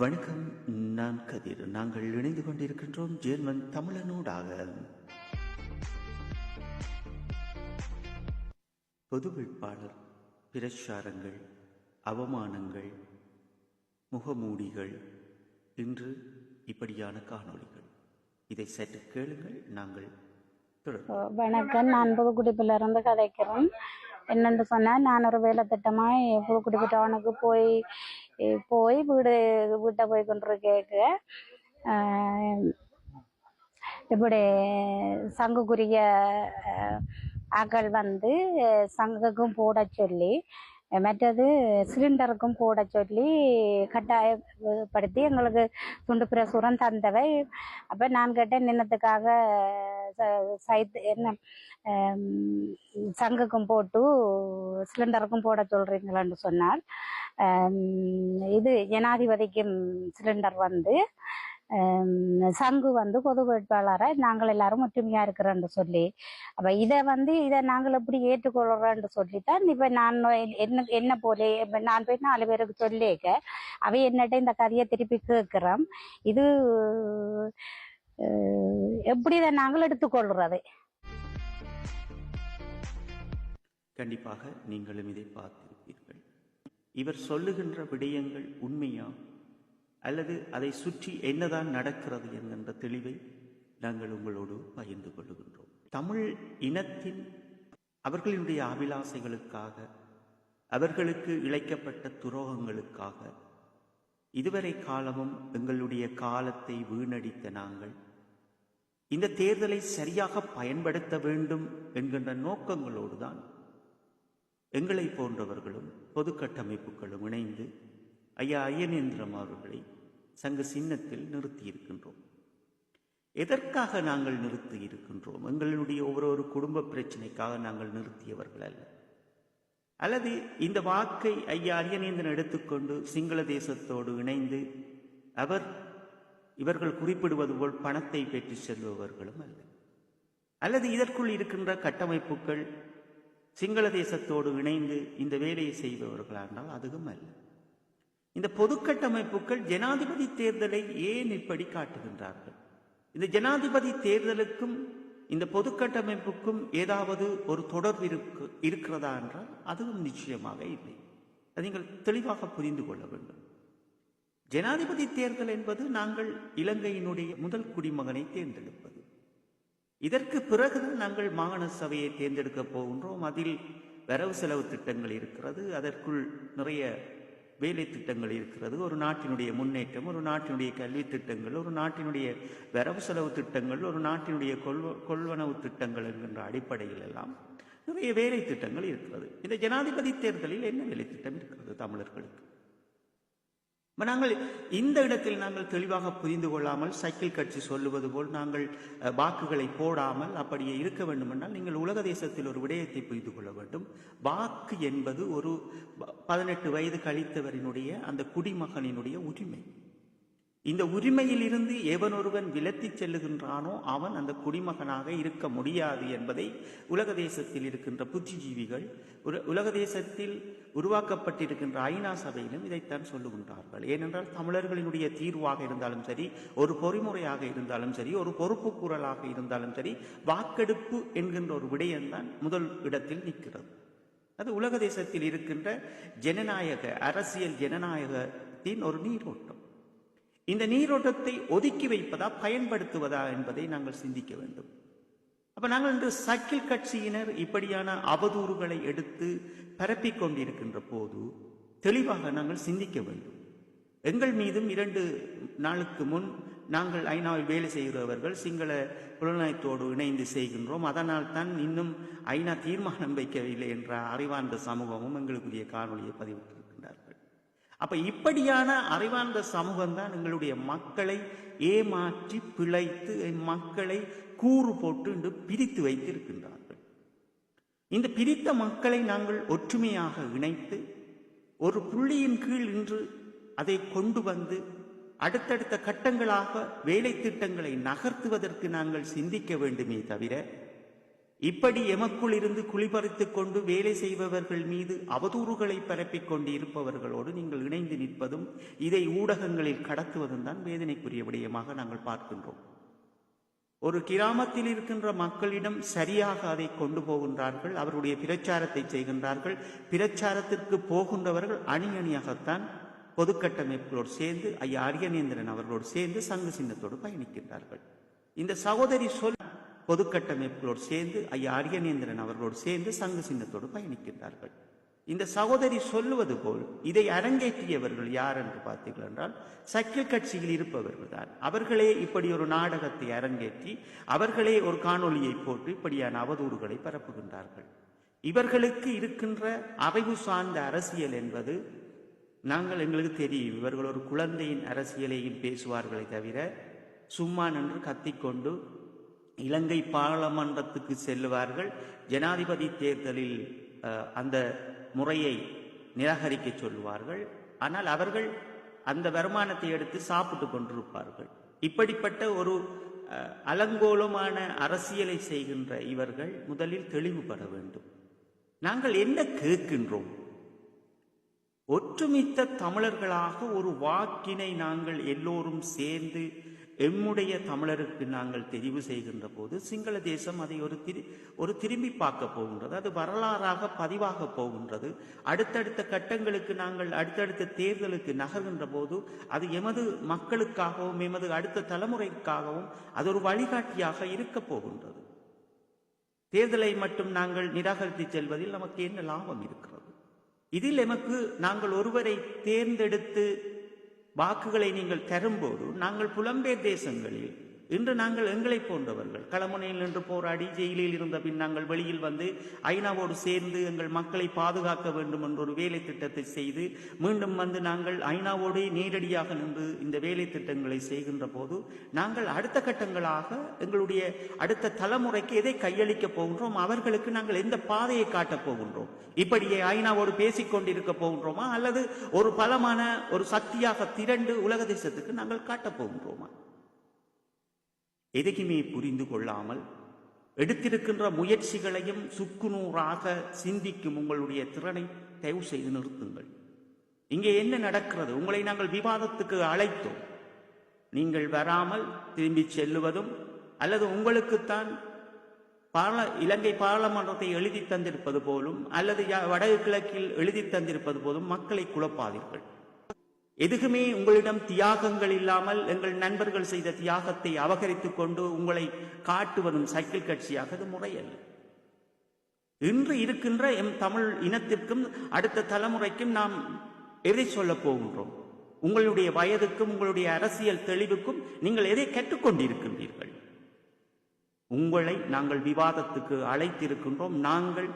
வணக்கம் நான் கதிர். நாங்கள் இணைந்து கொண்டிருக்கின்றோம் ஜேர்மன் தமிழனூடாக. பொது வேட்பாளர் பிரச்சாரங்கள் அவமானங்கள் முகமூடிகள் இன்று இப்படியான காணொளிகள். இதை சற்று கேளுங்கள் நாங்கள் வணக்கம் நான் புதுக்குடிப்பில் இருந்து என்னென்று சொன்னால் நான் ஒரு வேலை திட்டமாக புதுக்குடிப்பு டவுனுக்கு போய் போய் வீடு வீட்டை போய் கொண்டிருக்க இப்படி சங்குக்குரிய ஆக்கள் வந்து சங்குக்கும் போட சொல்லி மற்றது சிலிண்டருக்கும் போட சொல்லி கட்டாயப்படுத்தி எங்களுக்கு துண்டு பிரசுரம் தந்தவை. அப்போ நான் கேட்டேன் நின்னத்துக்காக ச- சைத்து என்ன சங்குக்கும் போட்டு சிலிண்டருக்கும் போட சொல்கிறீங்களான்னு சொன்னால் இது ஜனாதிபதிக்கும் சிலிண்டர் வந்து சங்கு வந்து பொது வேட்பாளராக நாங்கள் எல்லாரும் ஒற்றுமையாக இருக்கிறோன்னு சொல்லி. அப்போ இதை வந்து இதை நாங்கள் எப்படி ஏற்றுக்கொள்றோம்னு சொல்லித்தான் இப்போ நான் என்ன என்ன போல இப்போ நான் போய் நாலு பேருக்கு சொல்லியிருக்க அவை என்னட்ட இந்த கதையை திருப்பி கேட்குறோம். இது எப்படி இதை நாங்கள் எடுத்துக்கொள்கிறது கண்டிப்பாக நீங்களும் இதை பார்த்திருப்பீர்கள். இவர் சொல்லுகின்ற விடயங்கள் உண்மையா? அல்லது அதை சுற்றி என்னதான் நடக்கிறது என்கின்ற தெளிவை நாங்கள் உங்களோடு பகிர்ந்து கொள்ளுகின்றோம். தமிழ் இனத்தின் அவர்களினுடைய அபிலாசைகளுக்காக அவர்களுக்கு இழைக்கப்பட்ட துரோகங்களுக்காக இதுவரை காலமும் எங்களுடைய காலத்தை வீணடித்த நாங்கள் இந்த தேர்தலை சரியாக பயன்படுத்த வேண்டும் என்கின்ற நோக்கங்களோடு தான் எங்களை போன்றவர்களும் பொது கட்டமைப்புகளும் இணைந்து ஐயா ஐயனேந்திரம் அவர்களை சங்க சின்னத்தில் நிறுத்தியிருக்கின்றோம். எதற்காக நாங்கள் நிறுத்தி இருக்கின்றோம் எங்களுடைய ஒவ்வொரு குடும்ப பிரச்சனைக்காக நாங்கள் நிறுத்தியவர்கள் அல்ல. அல்லது இந்த வாக்கை ஐயா அரியநேந்திரன் எடுத்துக்கொண்டு சிங்கள தேசத்தோடு இணைந்து அவர் இவர்கள் குறிப்பிடுவது போல் பணத்தை பெற்று செல்பவர்களும் அல்ல. அல்லது இதற்குள் இருக்கின்ற கட்டமைப்புகள் சிங்கள தேசத்தோடு இணைந்து இந்த வேலையை செய்பவர்களானால் அதுவும் அல்ல. இந்த பொது கட்டமைப்புகள் ஜனாதிபதி தேர்தலை ஏன் இப்படி காட்டுகின்றார்கள்? இந்த ஜனாதிபதி தேர்தலுக்கும் இந்த பொது கட்டமைப்புக்கும் ஏதாவது ஒரு தொடர்பு இருக்கு இருக்கிறதா என்றால் அதுவும் நிச்சயமாக இல்லை. அதை நீங்கள் தெளிவாக புரிந்து கொள்ள வேண்டும். ஜனாதிபதி தேர்தல் என்பது நாங்கள் இலங்கையினுடைய முதல் குடிமகனை தேர்ந்தெடுப்பது. இதற்கு பிறகுதான் நாங்கள் மாகாண சபையை தேர்ந்தெடுக்க போகின்றோம். அதில் வரவு செலவு திட்டங்கள் இருக்கிறது. அதற்குள் நிறைய வேலை திட்டங்கள் இருக்கிறது ஒரு நாட்டினுடைய முன்னேற்றம் ஒரு நாட்டினுடைய கல்வி திட்டங்கள் ஒரு நாட்டினுடைய வரவு செலவு திட்டங்கள் ஒரு நாட்டினுடைய கொள்வ கொள்வனவு திட்டங்கள் என்கின்ற அடிப்படையில் எல்லாம் நிறைய வேலை திட்டங்கள் இருக்கிறது. இந்த ஜனாதிபதி தேர்தலில் என்ன வேலை திட்டம் இருக்கிறது தமிழர்களுக்கு? நாங்கள் இந்த இடத்தில் நாங்கள் தெளிவாக புரிந்து கொள்ளாமல் சைக்கிள் கட்சி சொல்லுவது போல் நாங்கள் வாக்குகளை போடாமல் அப்படியே இருக்க வேண்டுமென்றால் நீங்கள் உலக தேசத்தில் ஒரு விடயத்தை புரிந்து கொள்ள வேண்டும். வாக்கு என்பது ஒரு பதினெட்டு வயது கழித்தவரினுடைய அந்த குடிமகனினுடைய உரிமை. இந்த உரிமையிலிருந்து எவனொருவன் விலத்திச் செல்லுகின்றானோ அவன் அந்த குடிமகனாக இருக்க முடியாது என்பதை உலக தேசத்தில் இருக்கின்ற புத்திஜீவிகள் உலக தேசத்தில் உருவாக்கப்பட்டிருக்கின்ற ஐநா சபையிலும் இதைத்தான் சொல்லுகின்றார்கள். ஏனென்றால் தமிழர்களினுடைய தீர்வாக இருந்தாலும் சரி ஒரு பொறிமுறையாக இருந்தாலும் சரி ஒரு பொறுப்பு குரலாக இருந்தாலும் சரி வாக்கெடுப்பு என்கின்ற ஒரு விடயம்தான் முதல் இடத்தில் நிற்கிறது. அது உலக தேசத்தில் இருக்கின்ற ஜனநாயக அரசியல் ஜனநாயகத்தின் ஒரு நீரோட்டம். இந்த நீரோட்டத்தை ஒதுக்கி வைப்பதா பயன்படுத்துவதா என்பதை நாங்கள் சிந்திக்க வேண்டும். அப்ப நாங்கள் இன்று சக்கில் கட்சியினர் இப்படியான அவதூறுகளை எடுத்து பரப்பிக் கொண்டிருக்கின்ற போது தெளிவாக நாங்கள் சிந்திக்க வேண்டும். எங்கள் மீதும் இரண்டு நாளுக்கு முன் நாங்கள் ஐநாவில் வேலை செய்கிறவர்கள் சிங்கள புலனாய்த்தோடு இணைந்து செய்கின்றோம். அதனால் தான் இன்னும் ஐநா தீர்மானம் வைக்கவில்லை என்ற அறிவார்ந்த சமூகமும் எங்களுக்குரிய காணொலியை பதிவிட்டது. அப்ப இப்படியான அறிவார்ந்த சமூகம் தான் எங்களுடைய மக்களை ஏமாற்றி பிழைத்து என் மக்களை கூறு போட்டு என்று பிரித்து வைத்திருக்கின்றார்கள். இந்த பிரித்த மக்களை நாங்கள் ஒற்றுமையாக இணைத்து ஒரு புள்ளியின் கீழ் இன்று அதை கொண்டு வந்து அடுத்தடுத்த கட்டங்களாக வேலை திட்டங்களை நகர்த்துவதற்கு நாங்கள் சிந்திக்க வேண்டுமே தவிர இப்படி எமக்குள் இருந்து குளிபறித்துக் கொண்டு வேலை செய்பவர்கள் மீது அவதூறுகளை பரப்பிக் கொண்டு இருப்பவர்களோடு நீங்கள் இணைந்து நிற்பதும் இதை ஊடகங்களில் கடத்துவதும் தான் வேதனைக்குரிய விடயமாக நாங்கள் பார்க்கின்றோம். ஒரு கிராமத்தில் இருக்கின்ற மக்களிடம் சரியாக அதை கொண்டு போகின்றார்கள் அவருடைய பிரச்சாரத்தை செய்கின்றார்கள் பிரச்சாரத்திற்கு போகின்றவர்கள் அணி அணியாகத்தான் பொதுக்கட்டமைப்புகளோடு சேர்ந்து ஐயா அரியநேந்திரன் அவர்களோடு சேர்ந்து சங்கு சின்னத்தோடு பயணிக்கின்றார்கள். இந்த சகோதரி சொல் பொதுக்கட்டமைப்புகளோடு சேர்ந்து ஐயா அரியநேந்திரன் அவர்களோடு சேர்ந்து சங்கு சின்னத்தோடு பயணிக்கின்றார்கள். இந்த சகோதரி சொல்லுவது போல் இதை அரங்கேற்றியவர்கள் யார் என்று பார்த்தீர்கள் என்றால் சக்கில் கட்சியில் இருப்பவர்கள் தான் அவர்களே இப்படி ஒரு நாடகத்தை அரங்கேற்றி அவர்களே ஒரு காணொலியை போட்டு இப்படியான அவதூறுகளை பரப்புகின்றார்கள். இவர்களுக்கு இருக்கின்ற அறிவு சார்ந்த அரசியல் என்பது நாங்கள் எங்களுக்கு தெரியும். இவர்கள் ஒரு குழந்தையின் அரசியலையும் பேசுவார்களே தவிர சும்மா நின்று கத்திக்கொண்டு இலங்கை பாராளுமன்றத்துக்கு செல்லுவார்கள். ஜனாதிபதி தேர்தலில் அந்த முறையை நிராகரிக்க சொல்லுவார்கள். ஆனால் அவர்கள் அந்த வருமானத்தை எடுத்து சாப்பிட்டு கொண்டிருப்பார்கள். இப்படிப்பட்ட ஒரு அலங்கோலமான அரசியலை செய்கின்ற இவர்கள் முதலில் தெளிவுபட வேண்டும். நாங்கள் என்ன கேட்கின்றோம்? ஒற்றுமித்த தமிழர்களாக ஒரு வாக்கினை நாங்கள் எல்லோரும் சேர்ந்து எம்முடைய தமிழருக்கு நாங்கள் தெரிவு செய்கின்ற போது சிங்கள தேசம் அதை ஒரு திரு ஒரு திரும்பி பார்க்க போகின்றது. அது வரலாறாக பதிவாக போகின்றது. அடுத்தடுத்த கட்டங்களுக்கு நாங்கள் அடுத்தடுத்த தேர்தலுக்கு நகர்கின்ற போது அது எமது மக்களுக்காகவும் எமது அடுத்த தலைமுறைக்காகவும் அது ஒரு வழிகாட்டியாக இருக்க போகின்றது. தேர்தலை மட்டும் நாங்கள் நிராகரித்து செல்வதில் நமக்கு என்ன லாபம் இருக்கிறது? இதில் எமக்கு நாங்கள் ஒருவரை தேர்ந்தெடுத்து வாக்குகளை நீங்கள் தரும்போது நாங்கள் புலம்பெயர் தேசங்களில் இன்று நாங்கள் எங்களை போன்றவர்கள். களமுனையில் நின்று போராடி ஜெயிலில் இருந்த பின் நாங்கள் வெளியில் வந்து ஐநாவோடு சேர்ந்து எங்கள் மக்களை பாதுகாக்க வேண்டும் என்ற ஒரு வேலை திட்டத்தை செய்து மீண்டும் வந்து நாங்கள் ஐநாவோடு நேரடியாக நின்று இந்த வேலை திட்டங்களை செய்கின்ற போது நாங்கள் அடுத்த கட்டங்களாக எங்களுடைய அடுத்த தலைமுறைக்கு எதை கையளிக்க போகின்றோம் அவர்களுக்கு நாங்கள் எந்த பாதையை காட்டப் போகின்றோம்? இப்படியே ஐநாவோடு பேசிக் கொண்டிருக்க போகின்றோமா? அல்லது ஒரு பலமான ஒரு சக்தியாக திரண்டு உலக தேசத்துக்கு நாங்கள் காட்டப் போகின்றோமா? எதையுமே புரிந்து கொள்ளாமல் எடுத்திருக்கின்ற முயற்சிகளையும் சுக்குநூறாக சிந்திக்கும் உங்களுடைய திறனை தயவு செய்து நிறுத்துங்கள். இங்கே என்ன நடக்கிறது? உங்களை நாங்கள் விவாதத்துக்கு அழைத்தோம். நீங்கள் வராமல் திரும்பி செல்லுவதும் அல்லது உங்களுக்குத்தான் பால இலங்கை பாராளுமன்றத்தை எழுதி தந்திருப்பது போலும் அல்லது யா- எழுதி தந்திருப்பது போலும் மக்களை குழப்பாதீர்கள். எதுக்குமே உங்களிடம் தியாகங்கள் இல்லாமல் எங்கள் நண்பர்கள் செய்த தியாகத்தை அபகரித்துக் கொண்டு உங்களை காட்டுவதும் சைக்கிள் கட்சியாக அது முறையல்ல. இன்று இருக்கின்ற எம் தமிழ் இனத்திற்கும் அடுத்த தலைமுறைக்கும் நாம் எதை சொல்லப் போகின்றோம்? உங்களுடைய வயதுக்கும் உங்களுடைய அரசியல் தெளிவுக்கும் நீங்கள் எதை கற்றுக்கொண்டிருக்கின்றீர்கள்? உங்களை நாங்கள் விவாதத்துக்கு அழைத்திருக்கின்றோம். நாங்கள்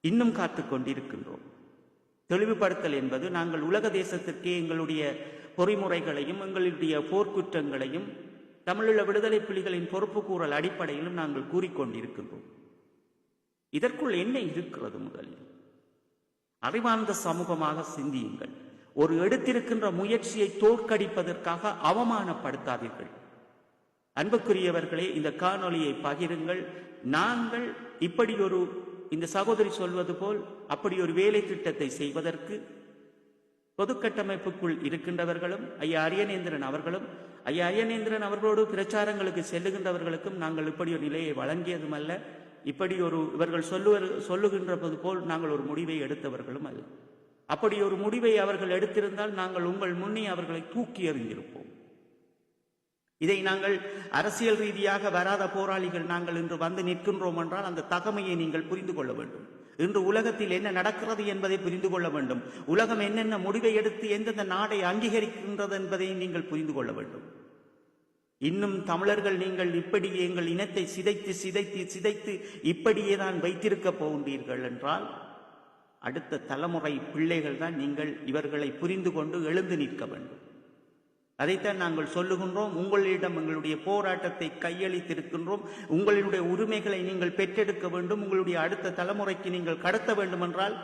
இன்னும் காத்துக்கொண்டிருக்கின்றோம். தெளிவுபடுத்தல் என்பது நாங்கள் உலக தேசத்திற்கே எங்களுடைய பொறிமுறைகளையும் எங்களுடைய போர்க்குற்றங்களையும் தமிழீழ விடுதலை புலிகளின் பொறுப்பு கூறல் அடிப்படையிலும் நாங்கள் கூறிக்கொண்டிருக்கின்றோம். இதற்குள் என்ன இருக்கிறது முதலில்? அறிவார்ந்த சமூகமாக சிந்தியுங்கள். ஒரு எடுத்திருக்கின்ற முயற்சியை தோற்கடிப்பதற்காக அவமானப்படுத்தாதீர்கள். அன்புக்குரியவர்களே இந்த காணொலியை பகிருங்கள். நாங்கள் இப்படி ஒரு இந்த சகோதரி சொல்வது போல் அப்படி ஒரு வேலை திட்டத்தை செய்வதற்கு பொதுக்கட்டமைப்புக்குள் இருக்கின்றவர்களும் ஐயா அரியநேந்திரன் அவர்களும் ஐயா அரியநேந்திரன் அவர்களோடு பிரச்சாரங்களுக்கு செல்லுகின்றவர்களுக்கும் நாங்கள் இப்படி ஒரு நிலையை வழங்கியதும் அல்ல இப்படி ஒரு இவர்கள் சொல்லுவர் சொல்லுகின்றது போல் நாங்கள் ஒரு முடிவை எடுத்தவர்களும் அல்ல. அப்படி ஒரு முடிவை அவர்கள் எடுத்திருந்தால் நாங்கள் உங்கள் முன்னே அவர்களை தூக்கி எறிந்திருப்போம். இதை நாங்கள் அரசியல் ரீதியாக வராத போராளிகள் நாங்கள் இன்று வந்து நிற்கின்றோம் என்றால் அந்த தகமையை நீங்கள் புரிந்து கொள்ள வேண்டும். இன்று உலகத்தில் என்ன நடக்கிறது என்பதை புரிந்து கொள்ள வேண்டும். உலகம் என்னென்ன முடிவை எடுத்து எந்தெந்த நாடை அங்கீகரிக்கின்றது என்பதை நீங்கள் புரிந்து கொள்ள வேண்டும். இன்னும் தமிழர்கள் நீங்கள் இப்படி எங்கள் இனத்தை சிதைத்து சிதைத்து சிதைத்து இப்படியே தான் வைத்திருக்க போகின்றீர்கள் என்றால் அடுத்த தலைமுறை பிள்ளைகள் தான் நீங்கள் இவர்களை புரிந்து கொண்டு எழுந்து நிற்க வேண்டும். அதைத்தான் நாங்கள் சொல்லுகின்றோம். உங்களிடம் எங்களுடைய போராட்டத்தை கையளித்திருக்கின்றோம். உங்களுடைய உரிமைகளை நீங்கள் பெற்றெடுக்க வேண்டும். உங்களுடைய அடுத்த தலைமுறைக்கு நீங்கள் கடத்த வேண்டும் என்றால்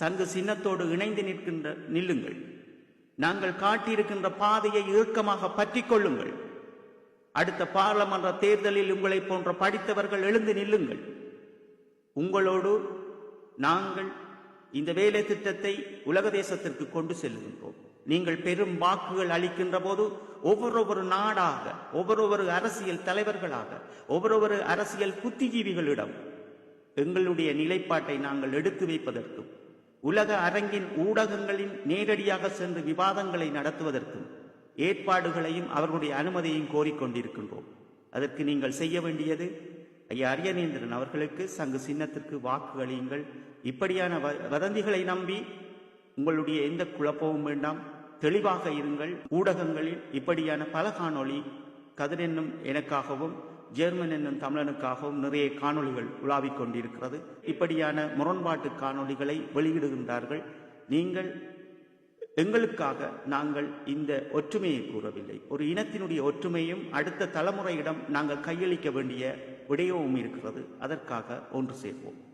சங்கு சின்னத்தோடு இணைந்து நிற்கின்ற நில்லுங்கள். நாங்கள் காட்டியிருக்கின்ற பாதையை இறுக்கமாக பற்றி கொள்ளுங்கள். அடுத்த பாராளுமன்ற தேர்தலில் உங்களைப் போன்ற படித்தவர்கள் எழுந்து நில்லுங்கள். உங்களோடு நாங்கள் இந்த வேலை திட்டத்தை உலக தேசத்திற்கு கொண்டு செல்கின்றோம். நீங்கள் பெரும் வாக்குகள் அளிக்கின்ற போது ஒவ்வொரு நாடாக ஒவ்வொரு அரசியல் தலைவர்களாக ஒவ்வொரு அரசியல் புத்திஜீவிகளிடம் எங்களுடைய நிலைப்பாட்டை நாங்கள் எடுத்து வைப்பதற்கும் உலக அரங்கின் ஊடகங்களின் நேரடியாக சென்று விவாதங்களை நடத்துவதற்கும் ஏற்பாடுகளையும் அவர்களுடைய அனுமதியையும் கோரிக்கொண்டிருக்கின்றோம். அதற்கு நீங்கள் செய்ய வேண்டியது ஐயா அரியநேந்திரன் அவர்களுக்கு சங்கு சின்னத்திற்கு வாக்குகளியுங்கள் இப்படியான வதந்திகளை நம்பி உங்களுடைய எந்த குழப்பமும் வேண்டாம். தெளிவாக இருங்கள். ஊடகங்களில் இப்படியான பல காணொளி கதிர் என்னும் எனக்காகவும் ஜெர்மன் என்னும் தமிழனுக்காகவும் நிறைய காணொளிகள் உலாவிக் கொண்டிருக்கிறது. இப்படியான முரண்பாட்டு காணொளிகளை வெளியிடுகின்றார்கள். நீங்கள் எங்களுக்காக நாங்கள் இந்த ஒற்றுமையை கூறவில்லை. ஒரு இனத்தினுடைய ஒற்றுமையும் அடுத்த தலைமுறையிடம் நாங்கள் கையளிக்க வேண்டிய விடயமும் இருக்கிறது. அதற்காக ஒன்று சேர்வோம்.